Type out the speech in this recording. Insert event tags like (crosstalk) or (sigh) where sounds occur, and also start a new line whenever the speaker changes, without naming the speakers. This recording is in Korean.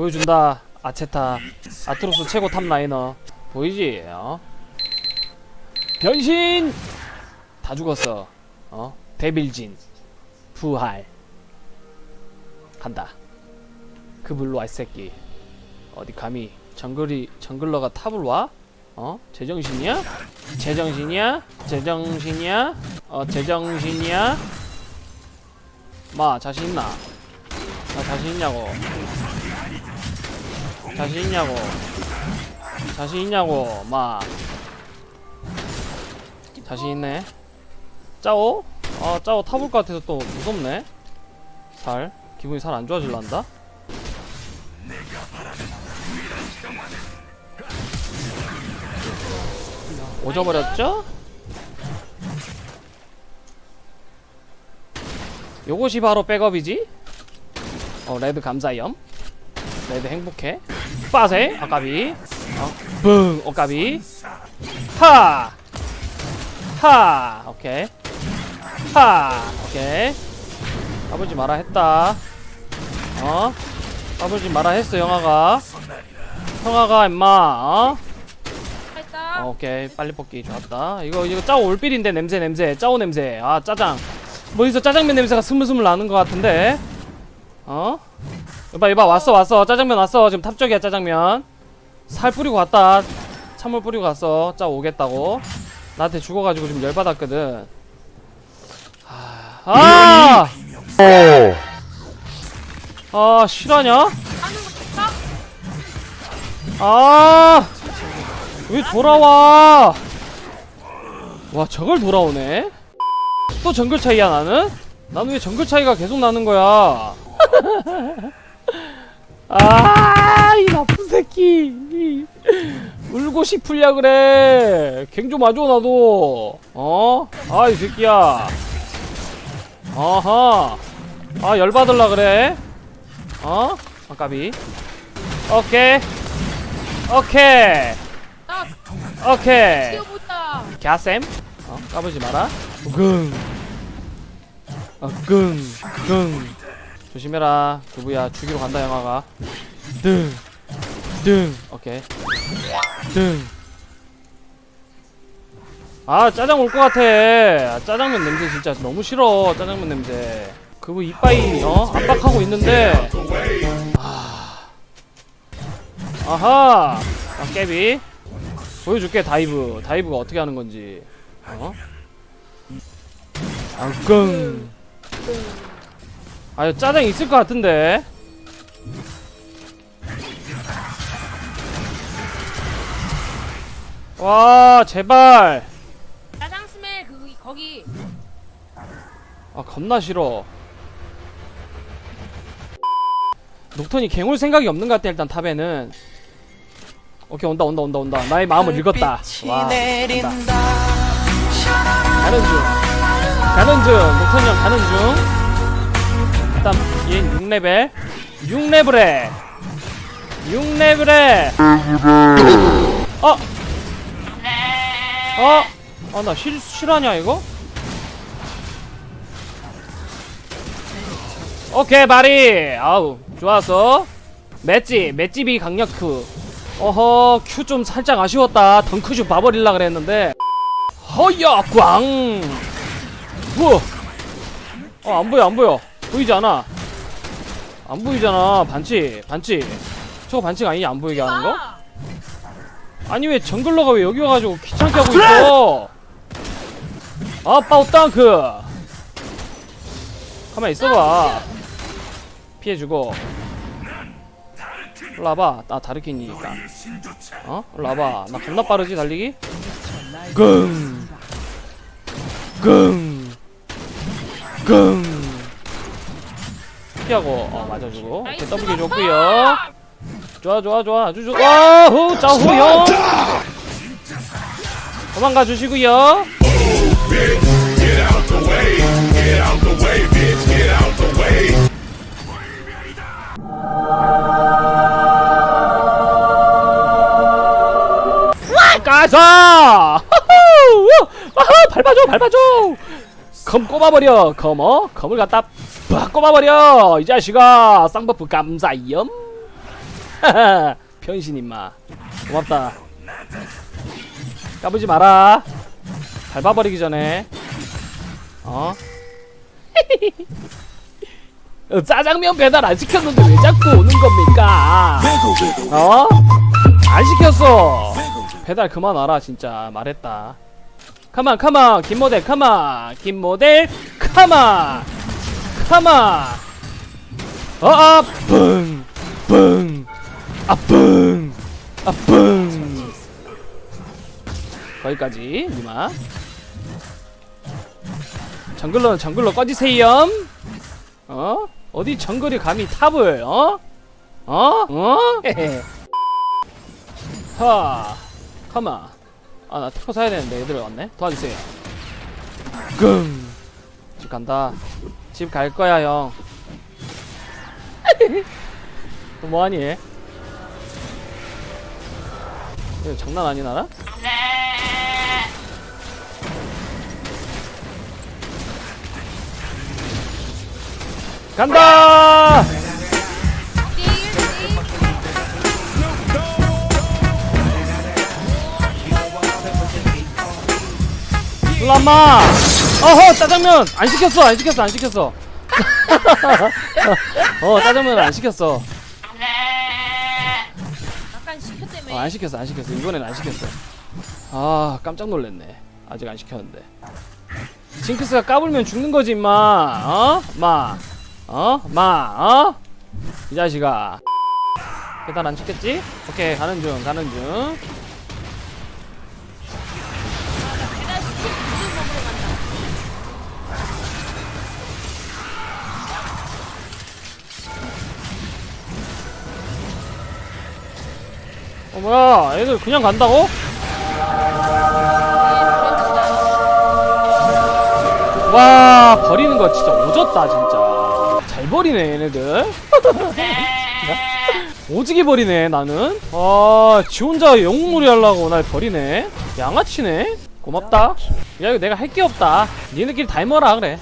보여준다 아체타 아트로스 최고 탑라이너 보이지 어? 변신 다 죽었어 어 데빌진 부활 간다 그 불로 와이 새끼 어디 감히 정글이 정글러가 탑을 와? 어? 제정신이야? 제정신이야? 제정신이야? 어 제정신이야? 마 자신 있나? 나 자신 있냐고 자신 있냐고. 자신 있냐고 마. 자신 있네. 짜오? 아 짜오 타볼 것 같아서 또 무섭네. 살. 기분이 살 안 좋아질란다? 오져버렸죠? 요것이 바로 백업이지? 어 레드 감사염 레드 행복해. 빠세 아까비. 어, 붕 오까비. 하! 하! 오케이. 하! 오케이. 까불지 마라 했다. 어? 까불지 마라 했어 영아가. 형아가 임마. 어? 어, 오케이 빨리 뽑기. 좋았다. 이거 이거 짜오 올빌인데 냄새 냄새. 짜오 냄새. 아 짜장. 뭐 어디서 짜장면 냄새가 스물스물 나는 것 같은데. 어? 이봐 이봐 왔어 왔어 짜장면 왔어 지금 탑 쪽이야 짜장면 살 뿌리고 왔다 찬물 뿌리고 갔어 짜오 오겠다고 나한테 죽어가지고 지금 열받았거든 아! 아 실화냐?
거 좋다.
아! 왜 돌아와? 와, 저걸 돌아오네? 또 정글 차이야, 나는? 나는 왜 정글 차이가 계속 나는 거야? (laughs) 아, 이 나쁜 새끼. 이, 울고 싶으려 그래. 갱 좀 와줘, 나도. 어? 아, 이 새끼야. 아하. 아, 열받을라 그래. 어? 아까비. 오케이. 오케이.
나
오케이.
뛰어보자.
갸쌤 어 까불지 마라 근 어근 근 조심해라. 두부야 죽이러 간다 영화가. 등 등. 오케이. 등 아 짜장 올 것 같아. 아, 짜장면 냄새 진짜 너무 싫어 짜장면 냄새. 그부 이빠이 어? 압박하고 있는데. 아. 아하. 아 깨비. 보여줄게 다이브. 다이브가 어떻게 하는 건지. 어? 앙끙 아유 짜장 있을 것 같은데. 와 제발.
짜장 스멜 그 거기.
아 겁나 싫어. 녹턴이 갱올 생각이 없는 것 같아 일단 탑에는. 오케이 온다 온다 온다 온다. 나의 마음을 읽었다. 와 간다. 가는 중. 가는 중. 녹턴이 형 가는 중 일단 얘 6레벨. 6레벨에. 6레벨에. 어? 어? 아 나 실하냐 이거? 오케이 바리. 아우 좋았어. 맷집 맷집이 강력크 어허 큐 좀 살짝 아쉬웠다. 덩크슛 봐버릴라 그랬는데. 허야 꽝. 우와 어 안보여 안보여 보이지 않아. 안 보이잖아. 반칙 반칙. 저거 반칙 아니냐 안 보이게 하는 거?
아,
아니 왜 정글러가 왜 여기 와가지고 귀찮게 하고 있어? 아 빠우 땅크! 가만 있어봐. 피해주고. 일로 와봐. 나 다르키니까. 어? 일로 와봐. 나 겁나 빠르지 달리기? 끙 끙! 끙! 피하고 어 맞아주고. 오케이 W 줬구요. 좋아 좋아 좋아. 아주 좋아 와후 짜후요 도망가 주시고요. 가자! (laughs) 아하 밟아줘 밟아줘 검 꼽아버려 검어 검을 갖다 빡 꼽아버려 이 자식아 쌍버프 감사염 (laughs) 변신 임마 고맙다 까부지 마라 밟아버리기 전에 어? (laughs) 어, 짜장면 배달 안 시켰는데 왜 자꾸 오는 겁니까? 어? 안 시켰어. 배달 그만 와라 진짜 말했다. 가만 가만. 김 모델 가만. 김 모델 가만. 가만. 어아 뿡뿡. 아뿡. 아뿡. 거기까지 니마. 정글러 정글러 꺼지세요. 어? 어디 정글이 감히 탑을 어? 어? 어? (laughs) 하 가만 아나 태포 사야 되는데 얘들 왔네? 도와주세요. 끔집 간다. 집 갈 거야 형. (laughs) 또 뭐하니 이거 장난 아니 나라? 간다! 람마! 어허 짜장면 안 시켰어 안 시켰어 안 시켰어 어 짜장면 안 시켰어
약간 시켰다며.
어, 안 시켰어 안 시켰어 이번엔 안 시켰어 아 깜짝 놀랐네 아직 안 시켰는데 징크스가 까불면 죽는 거지 임마 어? 마 어? 마 어? 이 자식아 계단 안 찍겠지? 오케이 가는 중 가는 중 어 뭐야 애들 그냥 간다고? 와 버리는 거 진짜 오졌다 진짜. 잘 버리네 얘네들. (laughs) 오지게 버리네 나는. 아지 혼자 영웅놀이 하려고 날 버리네. 양아치네? 고맙다. 야 이거 내가 할 게 없다. 니네끼리 닮아라 그래